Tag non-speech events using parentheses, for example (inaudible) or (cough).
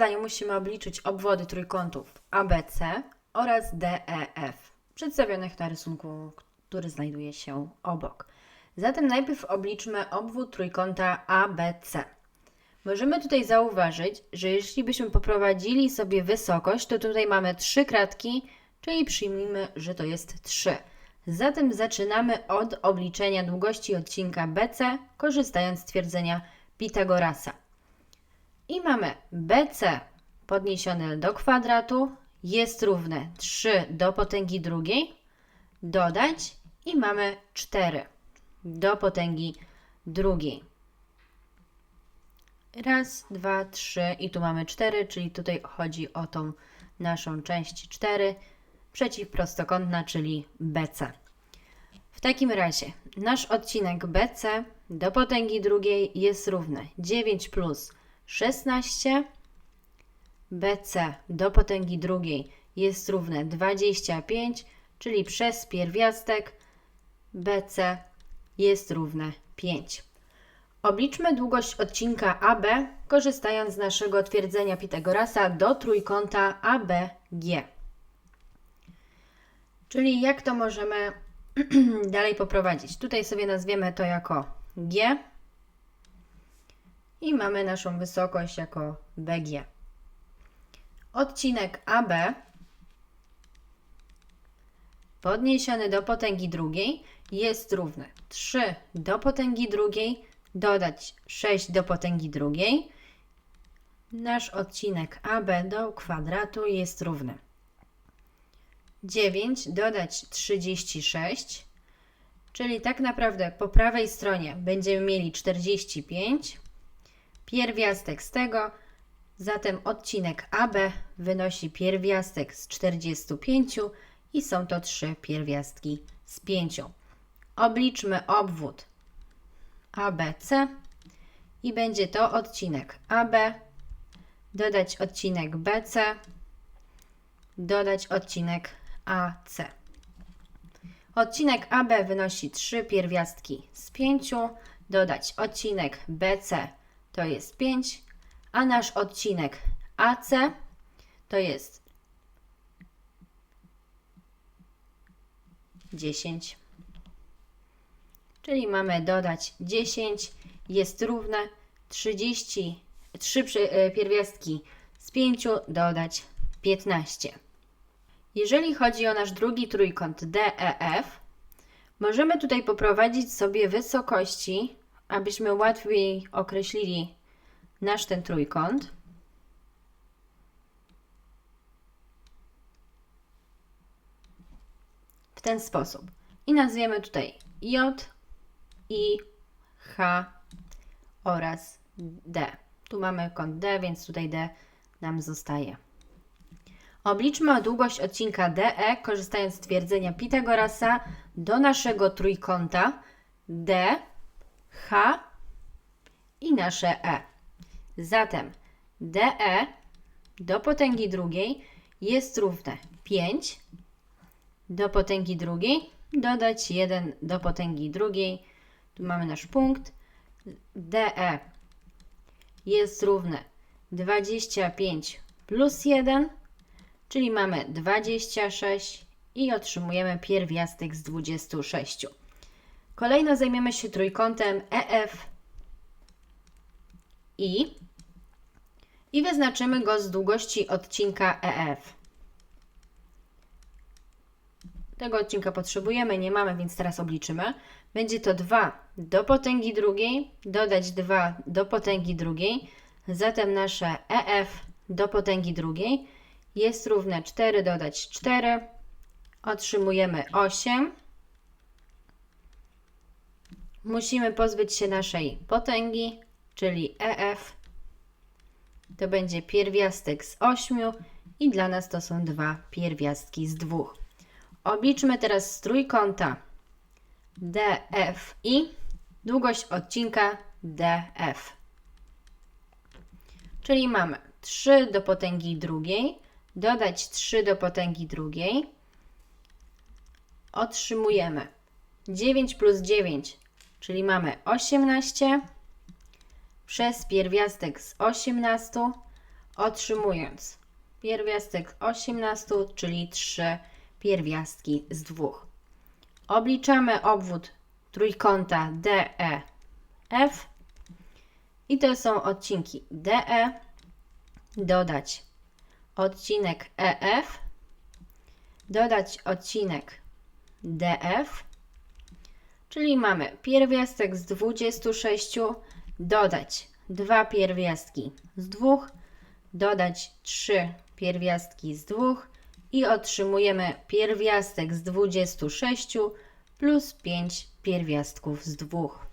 zadaniu musimy obliczyć obwody trójkątów ABC oraz DEF, przedstawionych na rysunku, który znajduje się obok. Zatem najpierw obliczmy obwód trójkąta ABC. Możemy tutaj zauważyć, że jeśli byśmy poprowadzili sobie wysokość, to tutaj mamy trzy kratki, czyli przyjmijmy, że to jest 3. Zatem zaczynamy od obliczenia długości odcinka BC, korzystając z twierdzenia Pitagorasa. I mamy BC podniesione do kwadratu jest równe 3 do potęgi drugiej, dodać i mamy 4 do potęgi drugiej. Raz, dwa, trzy i tu mamy 4, czyli tutaj chodzi o tą naszą część 4, przeciwprostokątna, czyli BC. W takim razie nasz odcinek BC do potęgi drugiej jest równy 9 plus 16. BC do potęgi drugiej jest równe 25, czyli przez pierwiastek BC jest równe 5. Obliczmy długość odcinka AB, korzystając z naszego twierdzenia Pitagorasa do trójkąta ABG. Czyli jak to możemy (clears throat) dalej poprowadzić? Tutaj sobie nazwiemy to jako G i mamy naszą wysokość jako BG. Odcinek AB podniesiony do potęgi drugiej jest równy 3 do potęgi drugiej dodać 6 do potęgi drugiej. Nasz odcinek AB do kwadratu jest równy 9 dodać 36, czyli tak naprawdę po prawej stronie będziemy mieli 45. Pierwiastek z tego, zatem odcinek AB wynosi pierwiastek z 45 i są to trzy pierwiastki z 5. Obliczmy obwód ABC i będzie to odcinek AB, dodać odcinek BC, dodać odcinek AC. Odcinek AB wynosi 3 pierwiastki z 5, dodać odcinek BC to jest 5, a nasz odcinek AC to jest 10. Czyli mamy dodać 10 jest równe 30, 3 przy- e, pierwiastki z 5 dodać 15. Jeżeli chodzi o nasz drugi trójkąt DEF, możemy tutaj poprowadzić sobie wysokości, abyśmy łatwiej określili nasz ten trójkąt. W ten sposób. I nazwiemy tutaj J, I, H oraz D. Tu mamy kąt D, więc tutaj D nam zostaje. Obliczmy długość odcinka DE, korzystając z twierdzenia Pitagorasa do naszego trójkąta D, H i nasze E. Zatem DE do potęgi drugiej jest równe 5 do potęgi drugiej, dodać 1 do potęgi drugiej. Tu mamy nasz punkt. DE jest równe 25 plus 1, czyli mamy 26 i otrzymujemy pierwiastek z 26. Kolejno zajmiemy się trójkątem EF i i wyznaczymy go z długości odcinka EF. Tego odcinka potrzebujemy, nie mamy, więc teraz obliczymy. Będzie to 2 do potęgi drugiej, dodać 2 do potęgi drugiej. Zatem nasze EF do potęgi drugiej jest równe 4 dodać 4. Otrzymujemy 8. Musimy pozbyć się naszej potęgi, czyli EF. To będzie pierwiastek z 8 i dla nas to są dwa pierwiastki z 2. Obliczmy teraz z trójkąta DFI długość odcinka DF. Czyli mamy 3 do potęgi drugiej, dodać 3 do potęgi drugiej. Otrzymujemy 9 plus 9, czyli mamy 18 przez pierwiastek z 18 otrzymując pierwiastek z 18, czyli 3 pierwiastki z 2. Obliczamy obwód trójkąta DEF i to są odcinki DE, dodać odcinek EF, dodać odcinek DF, czyli mamy pierwiastek z 26, dodać dwa pierwiastki z 2, dodać 3 pierwiastki z 2 i otrzymujemy pierwiastek z 26 plus 5 pierwiastków z 2.